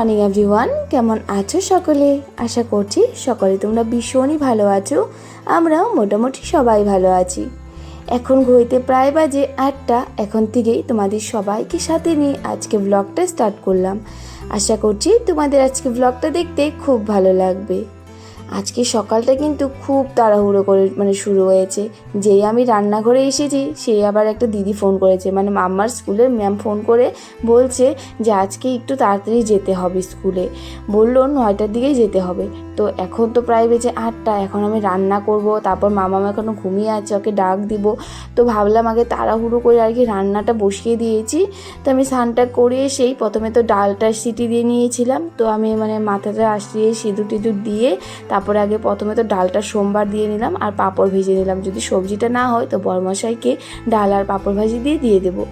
Morning everyone, কেমন আছো সকলে? আশা করছি সকলে তোমরা ভীষণই ভালো আছো। আমরাও মোটামুটি সবাই ভালো আছি। এখন ঘড়িতে প্রায় বাজে আটটা, এখন থেকেই তোমাদের সবাইকে সাথে নিয়ে আজকে ব্লগটা স্টার্ট করলাম। আশা করছি তোমাদের আজকে ব্লগটা দেখতে খুব ভালো লাগবে। আজকে সকালটা কিন্তু খুব তাড়াহুড়ো করে মানে শুরু হয়েছে। যেই আমি রান্নাঘরে এসেছি সেই আবার একটা দিদি ফোন করেছে। মানে মাম্মার স্কুলের ম্যাম ফোন করে বলছে যে, আজকে একটু তাড়াতাড়ি যেতে হবে স্কুলে। বলল, নয়টার দিকেই যেতে হবে। তো এখন তো প্রায় বেজে আটটা, এখন আমি রান্না করব, তারপর মামা এখনও ঘুমিয়ে আছে, ওকে ডাক দিব। তো ভাবলাম আগে তাড়াহুড়ো করে আর কি রান্নাটা বসিয়ে দিয়েছি। তো আমি স্নানটা করে এসেই প্রথমে তো ডালটা সিটি দিয়ে নিয়েছিলাম। তো আমি মানে মাথাটা আসিয়ে সিঁদুর টিঁদুর দিয়ে আগে প্রথমে তো ডালটা সোমবার দিয়ে নিলাম আর পাঁপড় ভেজে নিলাম। যদি সবজিটা না হয় তো বরমশাইকে ডাল আর পাঁপড় ভাজি দিয়ে দিয়ে দেবো।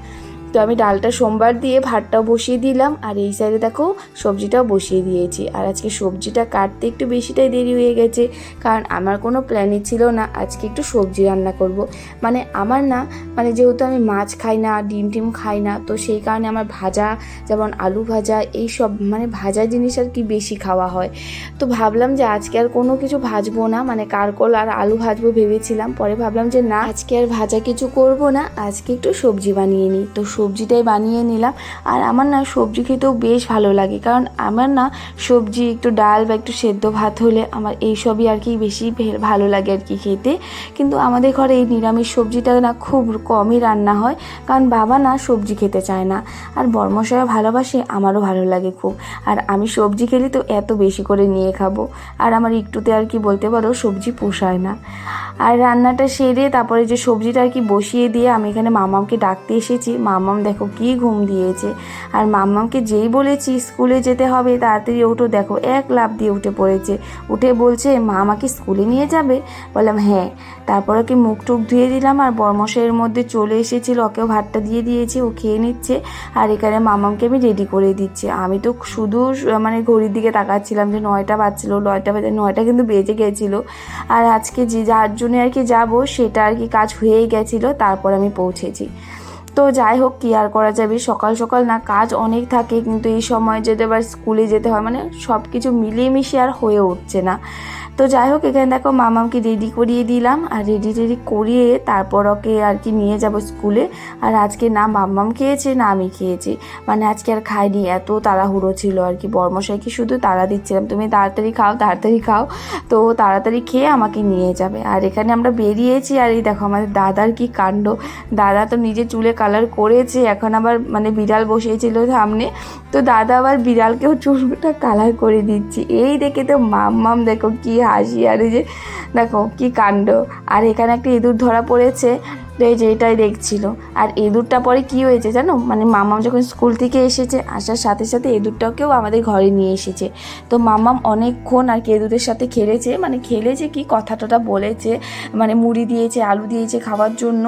তো আমি ডালটা সোমবার দিয়ে ভাতটাও বসিয়ে দিলাম, আর এই সাইডে দেখো সবজিটাও বসিয়ে দিয়েছি। আর আজকে সবজিটা কাটতে একটু বেশিটাই দেরি হয়ে গেছে, কারণ আমার কোনো প্ল্যানই ছিল না আজকে একটু সবজি রান্না করব। মানে আমার না মানে যেহেতু আমি মাছ খাই না, ডিম টিম খাই না, তো সেই কারণে আমার ভাজা, যেমন আলু ভাজা, এই সব মানে ভাজা জিনিস আর কি বেশি খাওয়া হয়। তো ভাবলাম যে আজকে আর কোনো কিছু ভাজবো না মানে কারকল আর আলু ভাজবো ভেবেছিলাম, পরে ভাবলাম যে না, আজকে আর ভাজা কিছু করব না, আজকে একটু সবজি বানিয়ে নিই। তো সবজিটাই বানিয়ে নিলাম। আর আমার না সবজি খেতেও বেশ ভালো লাগে। কারণ আমার না সবজি একটু ডাল বা একটু সেদ্ধ ভাত হলে আমার এই সবই আর কি বেশি ভালো লাগে আর কি খেতে। কিন্তু আমাদের ঘরে এই নিরামিষ সবজিটা না খুব কমই রান্না হয়। কারণ বাবা না সবজি খেতে চায় না। আর বর্মশাইও ভালোবাসে, আমারও ভালো লাগে খুব। আর আমি সবজি খেলে তো এত বেশি করে নিয়ে খাব। আর আমার একটুতে আর কি বলতে পারো, সবজি পোষায় না। আর রান্নাটা সেরে তারপরে যে সবজিটা আর কি বসিয়ে দিয়ে আমি এখানে মামামকে ডাকতে এসেছি। মামাম দেখো কি ঘুম দিয়েছে। আর মামামকে যেই বলেছি স্কুলে যেতে হবে, তাড়াতাড়ি ওঠো, দেখো এক লাভ দিয়ে উঠে পড়েছে। উঠে বলছে, মা আমাকে স্কুলে নিয়ে যাবে? বললাম হ্যাঁ। তারপর ওকে মুখ টুক ধুয়ে দিলাম, আর বর্মশাইয়ের মধ্যে চলে এসেছিল, ওকেও ভাতটা দিয়ে দিয়েছি, ও খেয়ে নিচ্ছে, আর এখানে মামামকে আমি রেডি করে দিচ্ছি। আমি তো শুধু মানে ঘড়ির দিকে তাকাচ্ছিলাম যে নয়টা বাজছিল, নয়টা বাজে, নয়টা কিন্তু বেজে গেছিল। আর আজকে যে যার জন্য আর কি যাব, সেটা আর কি কাজ হয়েই গেছিল, তারপর আমি পৌঁছেছি। তো যাই হোক, কি আর করা যাবে? সকাল সকাল না, কাজ অনেক থাকে, কিন্তু এই সময় যেতে আবার স্কুলে যেতে হয় মানে সব কিছু মিলিয়ে মিশিয়ে আর হয়ে উঠছে না। তো যাই হোক, এখানে দেখো মামামকে রেডি করিয়ে দিলাম। আর রেডি টেডি করিয়ে তারপর ওকে আর কি নিয়ে যাব স্কুলে। আর আজকে না মাম্মাম খেয়েছে, না আমি খেয়েছি। মানে আজকে আর খাইনি, এত তাড়াহুড়ো ছিল আর কি। বর্মশাইকে শুধু তাড়া দিচ্ছিলাম তুমি তাড়াতাড়ি খাও তাড়াতাড়ি খাও। তো তাড়াতাড়ি খেয়ে আমাকে নিয়ে যাবে। আর এখানে আমরা বেরিয়েছি, আর এই দেখো আমাদের দাদার কি কাণ্ড। দাদা তো নিজে চুলে কালার করেছে, এখন আবার মানে বিড়াল বসিয়েছিল সামনে। তো দাদা আবার বিড়ালকেও চুলটা কালার করে দিচ্ছি। এই দেখে তো মাম মাম দেখো কি হাসি, আর এই যে দেখো কি কাণ্ড। আর এখানে একটা ইঁদুর ধরা পড়েছে, তো এই যে এটাই দেখছিল। আর ইঁদুরটা পরে কি হয়েছে জানো? মানে মামাম যখন স্কুল থেকে এসেছে, আসার সাথে সাথে ইঁদুরটাকেও আমাদের ঘরে নিয়ে এসেছে। তো মামাম অনেকক্ষণ আর কি ইঁদুরের সাথে খেলেছে মানে খেলেছে কি কথা টথা বলেছে মানে মুড়ি দিয়েছে, আলু দিয়েছে খাওয়ার জন্য।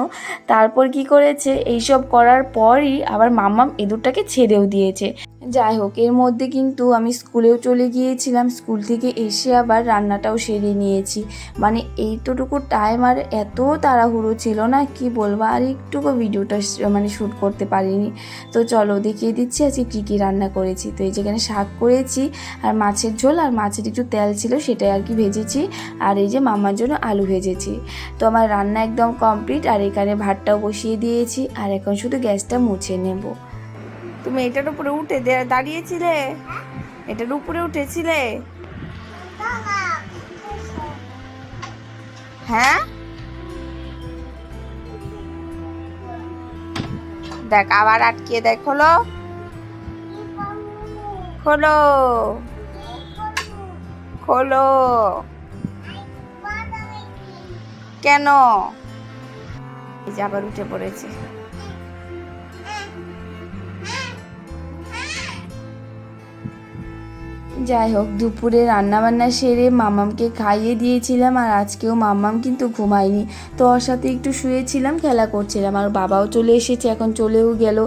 তারপর কি করেছে? এইসব করার পরই আবার মাম্মাম ইঁদুরটাকে ছেড়েও দিয়েছে। যাই হোক, এর মধ্যে কিন্তু আমি স্কুলেও চলে গিয়েছিলাম। স্কুল থেকে এসে আবার রান্নাটাও সেরে নিয়েছি। মানে এইটুকু টাইম আর এত তাড়াহুড়ো ছিল না, কি বলব? আর একটুকু ভিডিওটা মানে শ্যুট করতে পারিনি। তো চলো দেখিয়ে দিচ্ছি, আজকে কী কী রান্না করেছি। তো এই যেখানে শাক করেছি, আর মাছের ঝোল, আর মাছের একটু তেল ছিল, সেটাই আর কি ভেজেছি। আর এই যে মামার জন্য আলু ভেজেছি। তো আমার রান্না একদম কমপ্লিট আর এখানে ভাতটাও বসিয়ে দিয়েছি। আর এখন শুধু গ্যাসটা মুছে নেব। তুমি এটার উপরে উঠে দাঁড়িয়েছিলে? এটার উপরে উঠেছিলে? হ্যাঁ? দেখ, আবার আটকিয়ে দেখ, খোলো। খোলো। খোলো। কেন? যে আবার উঠে পড়েছে। যাই হোক দুপুরে রান্নাবান্না সেরে মামামকে খাইয়ে দিয়েছিলাম আর আজকেও মামাম কিন্তু ঘুমায়নি। তো ওর সাথে একটু শুয়েছিলাম, খেলা করছিলাম আর বাবাও চলে এসেছে, এখন চলেও গেল।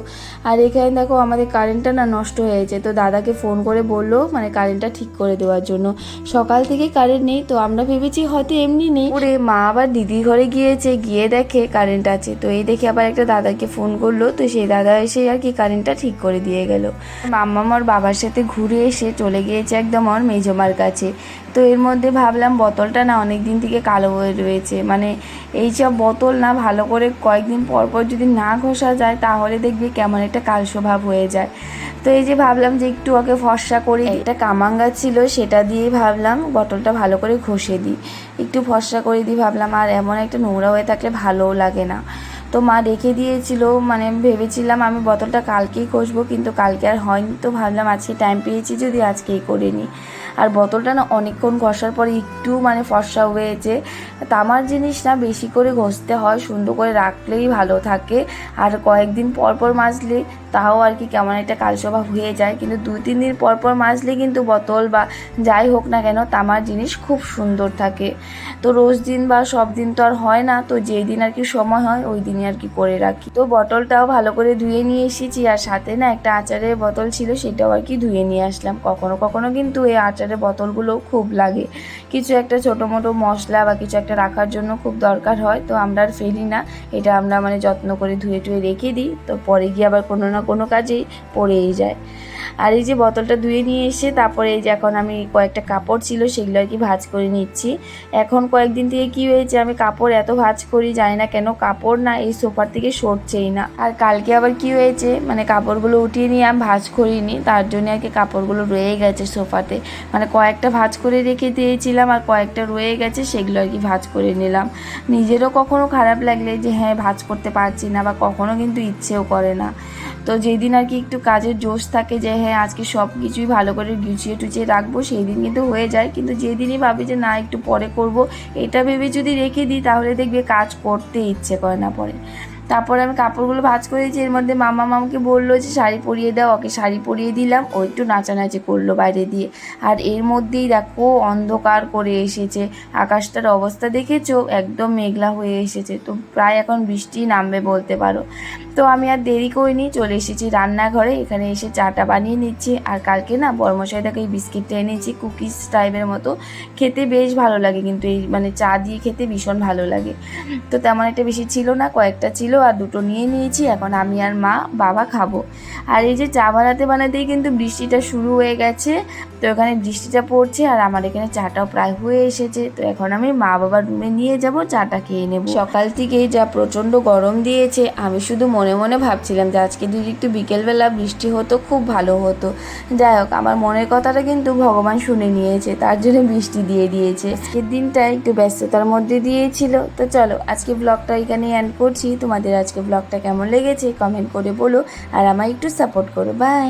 আর এখানে দেখো আমাদের কারেন্টটা না নষ্ট হয়েছে তো দাদাকে ফোন করে বলল মানে কারেন্টটা ঠিক করে দেওয়ার জন্য। সকাল থেকে কারেন্ট নেই, তো আমরা ভেবেছি হয়তো এমনি নেই। ওরে মা, আবার দিদির ঘরে গিয়েছে, গিয়ে দেখে কারেন্ট আছে। তো এই দেখে আবার একটা দাদাকে ফোন করল, তো সেই দাদা এসে আর কি কারেন্টটা ঠিক করে দিয়ে গেল। মাম্মা আমার বাবার সাথে ঘুরে এসে চলে গিয়েছে একদম আমার মেজমার কাছে। তো এর মধ্যে ভাবলাম বোতলটা না অনেক দিন থেকে কালো হয়ে রয়েছে। মানে এই সব বোতল না ভালো করে কয়েকদিন পর পর যদি না ঘষা যায়, তাহলে দেখবি কেমন একটা কাল স্বভাব হয়ে যায়। তো এই যে ভাবলাম যে একটু ওকে ফর্সা করে। একটা কামাঙ্গা ছিল, সেটা দিয়ে ভাবলাম বোতলটা ভালো করে ঘষে দিই। একটু ফর্সা করে দিই, ভাবলাম আর এমন একটা নোংরা হয়ে থাকলে ভালোও লাগে না। তো মা রেখে দিয়েছিল মানে ভেবেছিলাম আমি বোতলটা কালকেই কষবো, কিন্তু কালকে আর হয়নি, তো ভাবলাম আজকে টাইম পেয়েছি যদি আজকেই করে নিই। আর বোতলটা না অনেকক্ষণ ঘষার পরে একটু মানে ফর্সা হয়েছে। তামার জিনিস না বেশি করে ঘষতে হয়, সুন্দর করে রাখলেই ভালো থাকে। আর কয়েকদিন পর পর মাজলে তাও আর কি কেমন একটা কালস্বভাব হয়ে যায়, কিন্তু দু তিন দিন পর পর মাজলে কিন্তু বোতল বা যাই হোক না কেন তামার জিনিস খুব সুন্দর থাকে। তো রোজ দিন বা সব দিন তো আর হয় না, তো যেই দিন আর কি সময় হয়, ওই দিনই আর কি করে রাখি। তো বটলটাও ভালো করে ধুয়ে নিয়ে এসেছি আর সাথে না একটা আচারের বোতল ছিল, সেটাও আর কি ধুয়ে নিয়ে আসলাম। কখনো কখনো কিন্তু এই আচারের বোতলগুলো খুব লাগে। কিছু একটা ছোটো মোটো মশলা বা কিছু একটা রাখার জন্য খুব দরকার হয়, তো আমরা আর ফেলি না। এটা আমরা মানে যত্ন করে ধুয়ে টুয়ে রেখে দিই, তো পরে গিয়ে আবার কোনো না কোনো কাজেই পড়েই যায়। আর এই যে বোতলটা ধুয়ে নিয়ে এসে তারপরে এই যে এখন আমি কয়েকটা কাপড় ছিল সেগুলো আর কি ভাজ করে নিচ্ছি। এখন কয়েকদিন থেকে কি হয়েছে, আমি কাপড় এত ভাজ করি, জানি না কেন কাপড় না এই সোফার থেকে সরছেই না। আর কালকে আবার কি হয়েছে মানে কাপড়গুলো উঠিয়ে নিয়ে আমি ভাজ করিনি, তার জন্য আর কি কাপড়গুলো রয়ে গেছে সোফাতে। মানে কয়েকটা ভাজ করে রেখে দিয়েছিলাম আর কয়েকটা রয়ে গেছে, সেগুলো আর কি ভাজ করে নিলাম। নিজেরও কখনো খারাপ লাগলে যে হ্যাঁ ভাজ করতে পারছি না বা কখনো কিন্তু ইচ্ছেও করে না। তো যেদিন আর কি একটু কাজের জোশ থাকে যে হ্যাঁ আজকে সব কিছুই ভালো করে গুছিয়ে টুচিয়ে রাখব, সেই দিন কিন্তু হয়ে যায়। কিন্তু যেদিনই ভাবি যে, না, একটু পরে করব, এটা ভেবে যদি রেখে দিই, তাহলে দেখবে কাজ করতে ইচ্ছে করে না পরে। তারপরে আমি কাপড়গুলো ভাজ করেছি, এর মধ্যে মামা মামকে বলল যে, শাড়ি পরিয়ে দাও, ওকে শাড়ি পরিয়ে দিলাম। ও একটু নাচানাচি করল বাইরে দিয়ে। আর এর মধ্যেই দেখো, অন্ধকার করে এসেছে। আকাশটার অবস্থা দেখেছ? একদম মেঘলা হয়ে এসেছে। তো প্রায় এখন বৃষ্টি নামবে বলতে পারো। তো আমি আর দেরি করিনি, চলে এসেছি রান্নাঘরে, এখানে এসে চাটা বানিয়ে নিচ্ছি। আর কালকে না বর্মশাই তাকে এই বিস্কিটটা এনেছি, কুকিজ টাইপের মতো। খেতে বেশ ভালো লাগে কিন্তু এই মানে চা দিয়ে খেতে ভীষণ ভালো লাগে। তো তেমন একটা বেশি ছিল না, কয়েকটা ছিল আর দুটো নিয়ে নিয়েছি, এখন আমি আর মা, বাবা খাব। আর এই যে চা বানাতে বানাতেই কিন্তু বৃষ্টিটা শুরু হয়ে গেছে, তো এখানে বৃষ্টিটা পড়ছে আর আমার এখানে চাটাও প্রায় হয়ে এসেছে। তো এখন আমি মা বাবার রুমে নিয়ে যাব, চাটা খেয়ে নেব। সকাল থেকেই যা প্রচণ্ড গরম দিয়েছে, আমি শুধু মনে মনে মনে ভাবছিলাম যে আজকে যদি একটু বিকেলবেলা বৃষ্টি হতো, খুব ভালো হতো। যাই হোক, আমার মনের কথাটা কিন্তু ভগবান শুনে নিয়েছে, তার জন্য বৃষ্টি দিয়ে দিয়েছে। আজকের দিনটা একটু ব্যস্ততার মধ্যে দিয়েছিল। তো চলো, আজকে ব্লগটা এখানে এন্ড করছি। তোমাদের আজকে ব্লগটা কেমন লেগেছে কমেন্ট করে বলো, আর আমায় একটু সাপোর্ট করো। বাই